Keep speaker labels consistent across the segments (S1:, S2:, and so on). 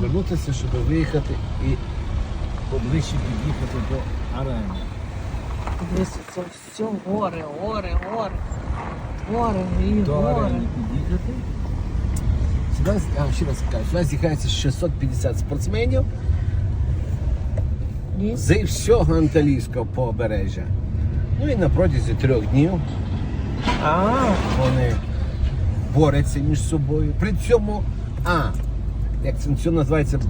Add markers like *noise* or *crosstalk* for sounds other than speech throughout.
S1: Вернутися, щоб виїхати і поближче під'їхати до арени.
S2: Дивися, це все гори, гори, гори. Гори і
S1: До
S2: гори.
S1: арени під'їхати. Сюди, я ще раз кажу, сюди з'їхається 650 спортсменів
S2: Ні?
S1: з всього Анталійського побережжя. Ну і на протязі трьох днів
S2: А,
S1: вони борються між собою. При цьому, а, як це, називається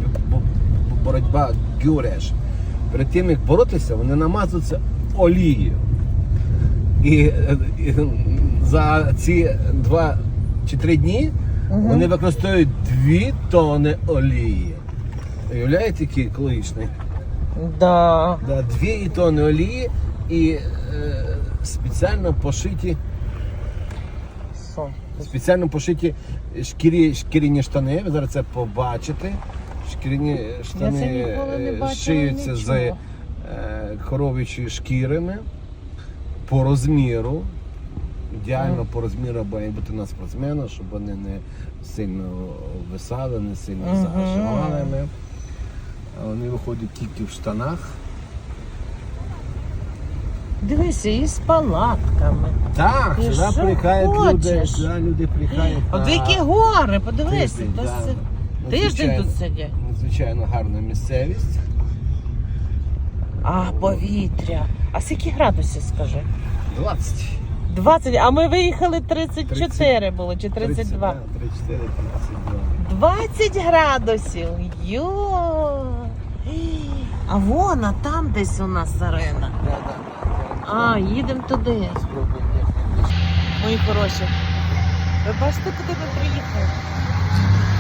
S1: боротьба гюреш. Перед тим, як боротися, вони намазуються олією. І, е, і за ці два чи три дні вони використовують дві тони олії. Уявляєте, який екологічний?
S2: да.
S1: Да, дві тони олії і е, спеціально пошиті? Спеціально пошиті шкірі, шкіряні штани. Ви зараз це побачите. Шкіряні штани е, шиються з
S2: нічого.
S1: е, коров'ячої шкірами по розміру. Ідеально по розміру має бути на спортсмена, щоб вони не сильно висали, не сильно загажували. Вони виходять тільки в штанах.
S2: Дивися, і з палатками.
S1: Так,
S2: Ти
S1: сюди
S2: що
S1: приїхають люди,
S2: хочеш?
S1: сюди люди приїхають.
S2: От які гори, подивися.
S1: тиждень,
S2: то
S1: да.
S2: це- Тиждень
S1: Надзвичайно-
S2: тут сидять.
S1: Надзвичайно гарна місцевість.
S2: А, повітря. А скільки градусів, скажи?
S1: 20.
S2: 20, а ми виїхали 34 було, чи 32.
S1: 34, 32.
S2: 20 градусів. Йо. А вон, а там десь у нас арена.
S1: Да, да.
S2: А, їдемо туди. Мої хороші. Ви бачите, куди ми приїхали?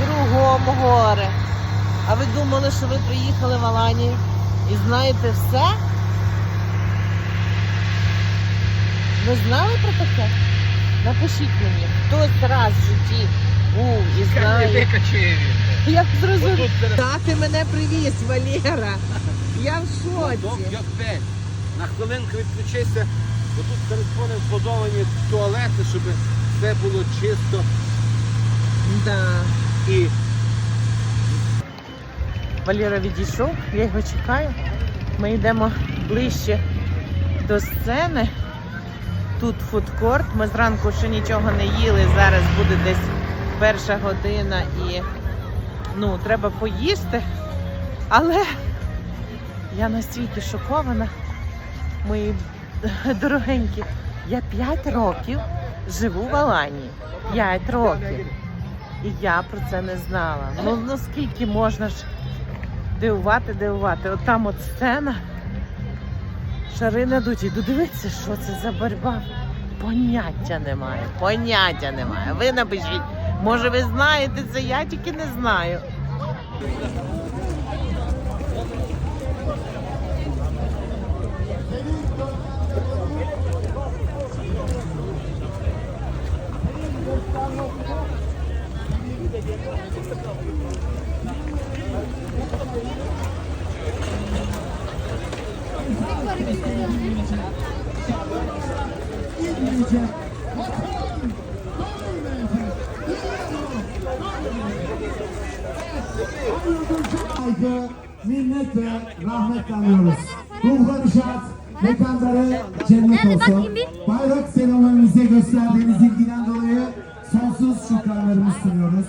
S2: Кругом гори. А ви думали, що ви приїхали в Аланію і знаєте все? Ви знали про таке? Напишіть мені, хтось раз в житті був і знає. Я зрозумів. Та ти мене привіз, Валера. Я в шоці.
S1: На хвилинку відключися, бо тут перед входом вбудовані туалети, щоб все було чисто
S2: Да.
S1: і
S2: Валера відійшов, я його чекаю. Ми йдемо ближче до сцени. Тут фудкорт. Ми зранку ще нічого не їли. Зараз буде десь перша година і ну, треба поїсти. Але я настільки шокована, мої *laughs* дорогенькі. Я 5 років живу в Аланії. 5 років. І я про це не знала. Ну, ну скільки можна ж дивувати, дивувати. От там от сцена. Шари надуть. Іду дивитися, що це за боротьба. Поняття немає. Поняття немає. Ви напишіть. Може, ви знаєте це, я тільки не знаю.
S3: Minnet ve rahmet anıyoruz. Ruhları şad, mekanları cennet olsun. Bayrak seremonimize gösterdiğiniz ilgiden dolayı sonsuz şükranlarımı sunuyoruz.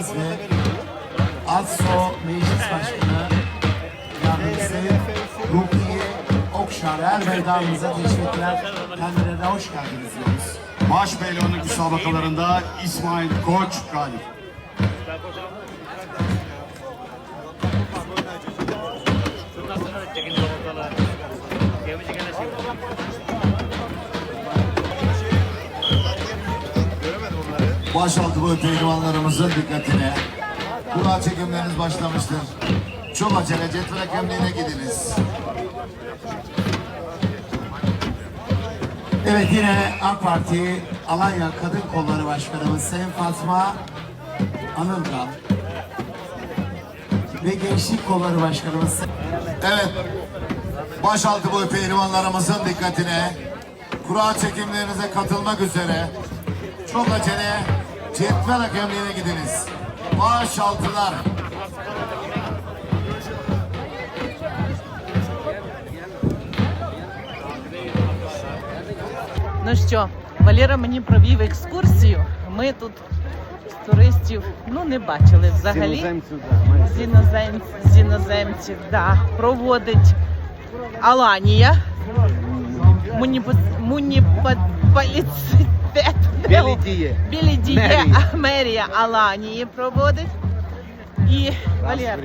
S3: Gazi, ASSO Meclis Başkanı Yardımcısı Rukiye Okşar Erbeydağ'ımıza teşvikler. Kendilerine hoş geldiniz diyoruz.
S4: Baş Beyliği'nin müsabakalarında İsmail Koç galip. Thank you.
S3: Başaltı pehlivanlarımızın dikkatine. Kura çekimleriniz başlamıştır. Çok acele cetvel hakemliğine gidiniz. Evet yine AK Parti Alanya Kadın Kolları Başkanımız Sayın Fatma Anılgan ve Gençlik Kolları Başkanımız
S4: Evet. Başaltı boyu pehlivanlarımızın dikkatine. Kura çekimlerinize katılmak üzere çok acele cetvel hakemliğine gidiniz. Başaltılar.
S2: Ну що, Валера мені провів екскурсію. Ми тут туристів ну не бачили взагалі.
S1: Іноземців, да.
S2: З іноземців, з іноземців, да. Проводить Аланія. Муніпаліцитет.
S1: Білі діє.
S2: Білі діє
S1: Мерія. *laughs*
S2: мерія Аланії проводить. І Валер,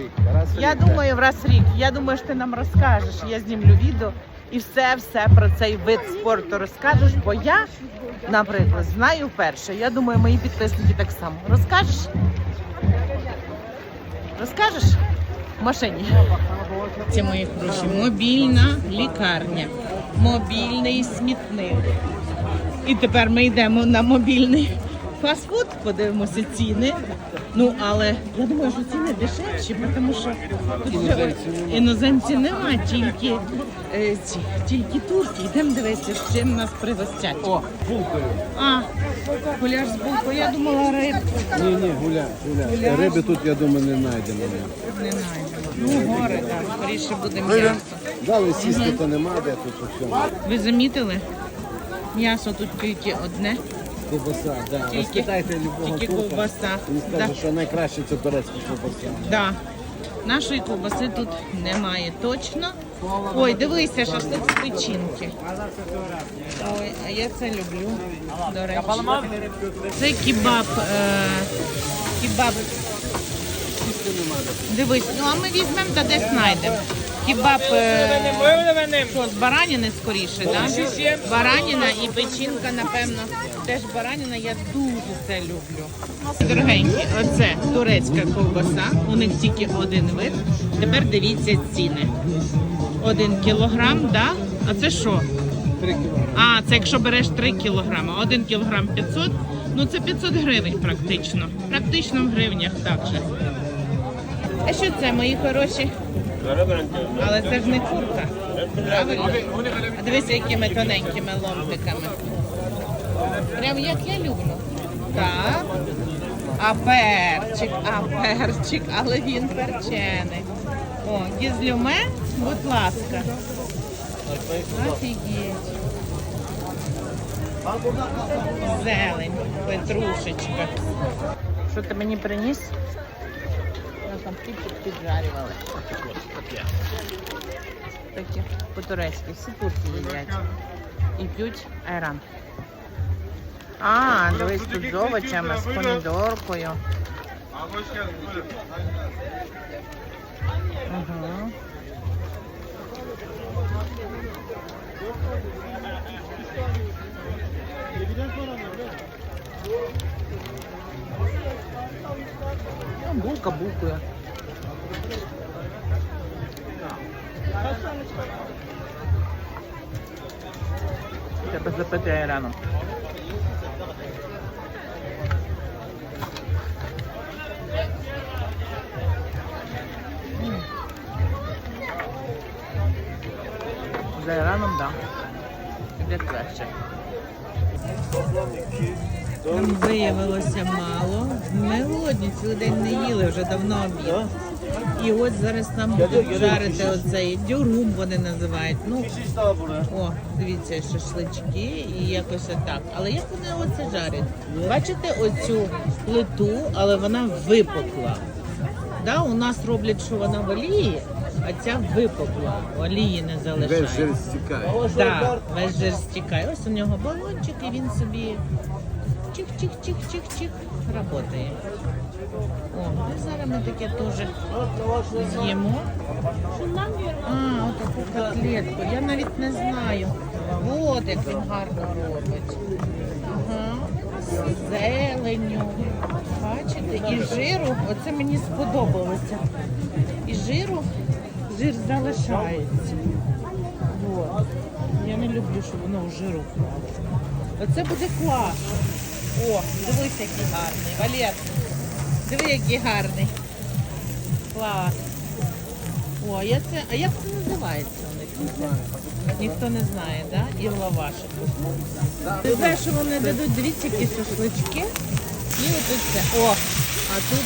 S2: я думаю, в раз в рік. Я думаю, що ти нам розкажеш. Я знімлю відео і все, все про цей вид спорту розкажеш. Бо я, наприклад, знаю вперше. Я думаю, мої підписники так само. Розкажеш? Розкажеш? В машині. Це мої гроші. Мобільна лікарня, мобільний смітник. І тепер ми йдемо на мобільний фастфуд, подивимося ціни. Ну, але я думаю, що ціни дешевші, тому що тут іноземців немає, іноземців немає тільки, е, ці, тільки турки. Йдемо дивитися, з чим нас пригостять.
S1: О, булкою.
S2: А, гуляш з булкою, я думала риб.
S1: Ні, ні, гуля, гуля.
S2: Гуляш.
S1: Риби тут, я думаю, не знайдемо.
S2: Не знайдемо. Ну, гори, так, скоріше буде м'ясо.
S1: Дали сісти, то нема, де тут у всьому.
S2: Ви замітили? М'ясо тут тільки одне.
S1: Ковбаса, да.
S2: Тільки-
S1: Розпитайте любого
S2: тільки
S1: турка.
S2: ковбаса.
S1: Він скаже,
S2: Да.
S1: що найкраще це турецька ковбаса.
S2: Да. Нашої ковбаси тут немає точно. Ой, дивися, шашлик з печінки. Ой, а я це люблю. До речі. Це кебаб. Е, кебаб. Дивись, ну а ми візьмемо та десь знайдемо. Кебаб е, що, з бараніни скоріше. Да? Бараніна і печінка, напевно. Теж бараніна, я дуже це люблю. Дорогенькі, оце турецька ковбаса. У них тільки один вид. Тепер дивіться ціни. Один кілограм, да? А це що?
S1: Три кілограми.
S2: А, це якщо береш 3 кілограми, 1 кілограм 500, ну це 500 гривень практично. Практично в гривнях так же. А що це, мої хороші? Але це ж не курка. Правильно? А дивися, якими тоненькими ломтиками. Прям як я люблю. Так. А перчик, а перчик, але він перчений. О, гізлюме, будь ласка. Офігеть. Зелень, петрушечка. Що ти мені приніс? Ну, там птичок піджарювали. Такі по-турецьки, всі турки їдять. І п'ють айран. А, дивись, тут з овочами, з помідоркою. Угу. Ну, Булка булкою. Треба запити айраном. За айраном, так. Да. Іде краще. Там виявилося мало. Ми голодні, цілий день не їли, вже давно обід. І от зараз нам будуть жарити оцей дюрум, вони називають. Ну, о, дивіться, шашлички і якось отак. Але як вони оце жарять? Бачите оцю плиту, але вона випукла. Да, у нас роблять, що вона в олії, а ця випукла. Олії не
S1: Весь
S2: залишається.
S1: жир стікає.
S2: Да, весь жир стікає. Ось у нього балончик, і він собі чих-чих-чих-чих-чих працює. О, зараз ми таке теж з'їмо. А, отаку котлетку. Я навіть не знаю. От як він гарно робить. Ага. Зеленю. Бачите? І жиру, оце мені сподобалося. І жиру, жир залишається. От. Я не люблю, щоб воно в жиру впало. Оце буде клас. О, дивись, який гарний. Валер, диви, який гарний. Клас. О, а я це. А як це називається у них? Ніхто не знає, так? Да? І в лавашику. Ти знаєш, що вони дадуть, дивіться, які шашлички. І отут це. О, а тут.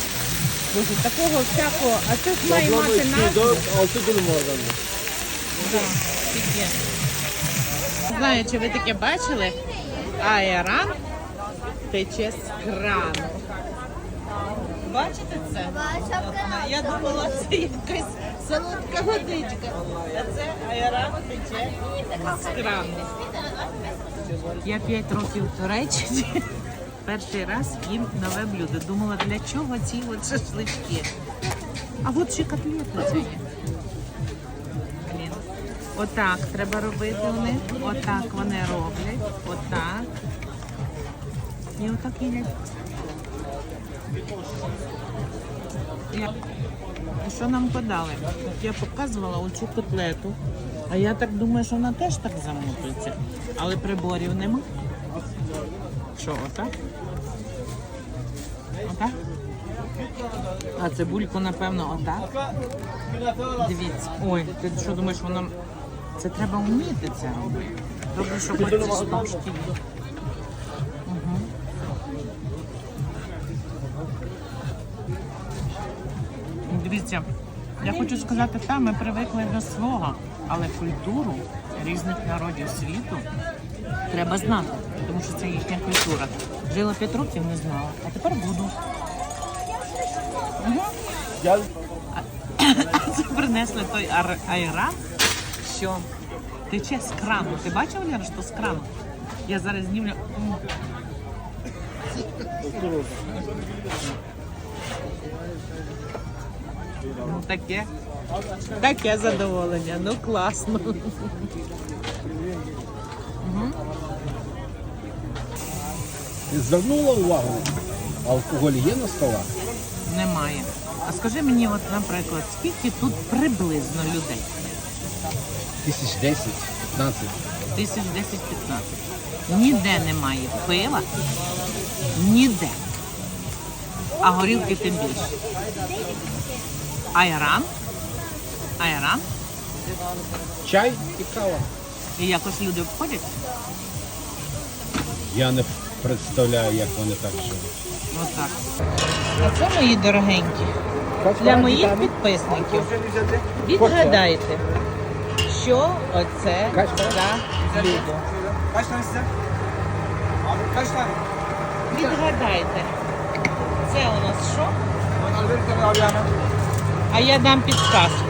S2: Боже, такого всякого, а це ж має мати назву.
S1: 6 gün.
S2: Да, офігенно. Не знаю, чи ви таке бачили? Аеран тече з крану. Бачите це? Я думала, це якась солодка водичка. А це аеран тече з крану. Я 5 років в Туреччині. *laughs* Перший раз їм нове блюдо. Думала, для чого ці от шашлички. А от ще котлети це є. Отак треба робити вони. Отак вони роблять. Отак. І отак їдять. І Що нам подали? Я показувала оцю котлету. А я так думаю, що вона теж так замотується. Але приборів нема. Що, отак? Отак? А цибульку, напевно, отак. Дивіться. Ой, ти що думаєш, воно. Це треба вміти це робити. Добре, що хоч ці штучки Дивіться, я хочу сказати, та ми привикли до свого, але культуру різних народів світу треба знати, тому що це їхня культура. Жила 5 років, не знала, а тепер буду. Угу. Це принесли той айран, що тече з крану. Ти бачив, Лера, що з крану? Я зараз знімлю. Ну, таке. Таке задоволення. Ну класно.
S1: Ти звернула увагу? Алкоголь є на столах?
S2: Немає. А скажи мені, от, наприклад, скільки тут приблизно людей?
S1: Тисяч 10, 15.
S2: Тисяч 10-15. Ніде немає пива, ніде. А горілки тим більше. Айран. Айран.
S1: Чай і кава.
S2: І якось люди входять.
S1: Я не представляю, як вони так живуть.
S2: Отак. А це мої дорогенькі. Для моїх підписників. Відгадайте, що оце за блюдо. Відгадайте. Це у нас що? А я дам підказку.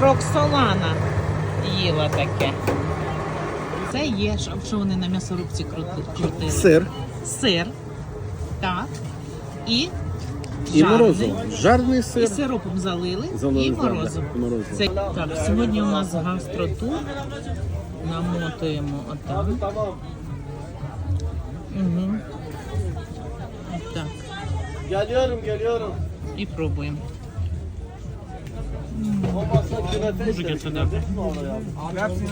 S2: Роксолана їла таке. Це є, що що вони на м'ясорубці крути- крутили.
S1: Сир
S2: Сир. Так. І,
S1: і
S2: жарний.
S1: морозиво. Жарний
S2: І сиропом залили,
S1: Залили,
S2: і
S1: так,
S2: морозиво.
S1: морозиво.
S2: Це, так, сьогодні у нас гастротур. Намотуємо отак. Угу. Так.
S5: Geliyorum geliyorum.
S2: І пробуємо.
S5: Abi hepsini.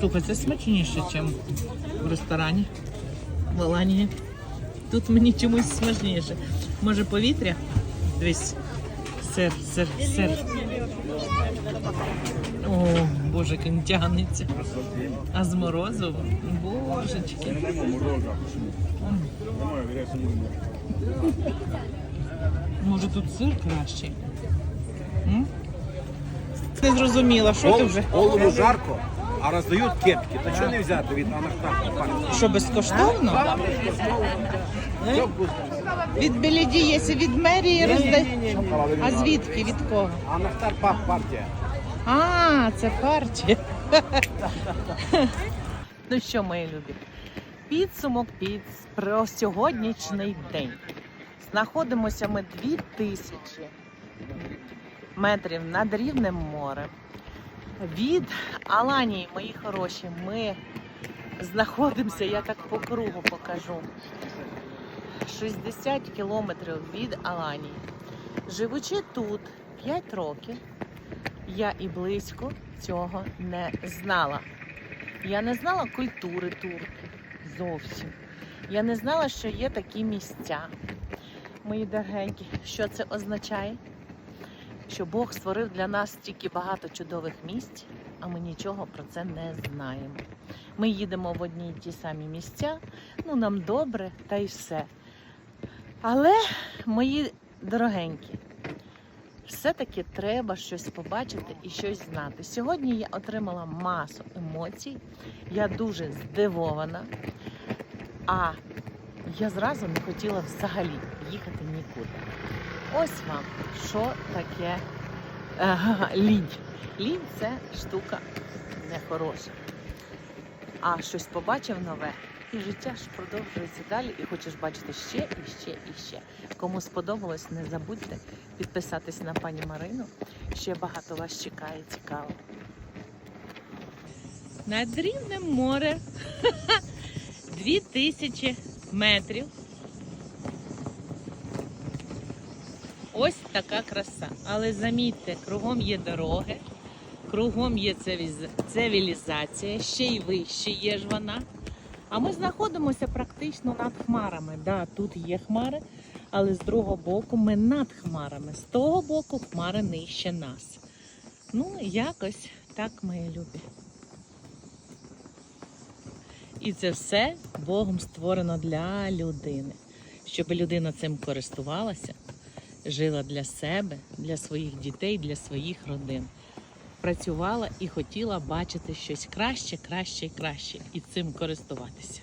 S2: Слухай, це смачніше, ніж в ресторані в Аланії. Тут мені чомусь смачніше. Може повітря? Дивись. Сир, сир, сир. О, боже, він тягнеться. А з морозивом? Божечки. Може тут сир кращий? М? Не зрозуміла, що ти вже?
S5: Голову жарко, а роздають кепки. То чого не взяти від Анахтар?
S2: Що безкоштовно? Е? Від Белідієсі, від мерії роздають. А звідки? Від кого?
S5: Анахтар пап партія.
S2: А, це партія. *laughs* ну що, мої любі? Підсумок під про сьогоднішній день. Знаходимося ми 2000 метрів над рівнем морем. Від Аланії, мої хороші, ми знаходимося, я так по кругу покажу. 60 кілометрів від Аланії. Живучи тут 5 років, я і близько цього не знала. Я не знала культури турків зовсім. Я не знала, що є такі місця. Мої дорогенькі, що це означає? Що Бог створив для нас стільки багато чудових місць, а ми нічого про це не знаємо. Ми їдемо в одні й ті самі місця, ну нам добре, та й все. Але, мої дорогенькі, все-таки треба щось побачити і щось знати. Сьогодні я отримала масу емоцій, я дуже здивована, а я зразу не хотіла взагалі їхати нікуди. Ось вам, що таке е, *laughs* лінь. Лінь це штука нехороша. А щось побачив нове, і життя ж продовжується далі, і хочеш бачити ще і ще і ще. Кому сподобалось, не забудьте підписатись на пані Марину. Ще багато вас чекає цікаво. Над рівнем море. *laughs* Дві тисячі метрів. Ось така краса. Але замітьте, кругом є дороги, кругом є цивілізація, ще й вище є ж вона. А ми знаходимося практично над хмарами. Да, тут є хмари, але з другого боку ми над хмарами. З того боку хмари нижче нас. Ну, якось так, мої любі. І це все Богом створено для людини, щоб людина цим користувалася, жила для себе, для своїх дітей, для своїх родин. Працювала і хотіла бачити щось краще, краще і краще, і цим користуватися.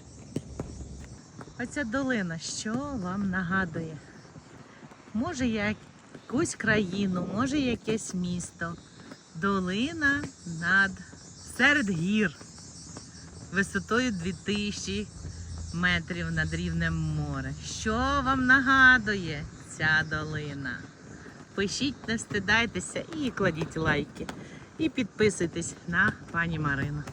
S2: Оця долина, що вам нагадує? Може, якусь країну, може, якесь місто. Долина над серед гір висотою 2000 метрів над рівнем моря. Що вам нагадує ця долина? Пишіть, не стидайтеся і кладіть лайки. І підписуйтесь на пані Марину.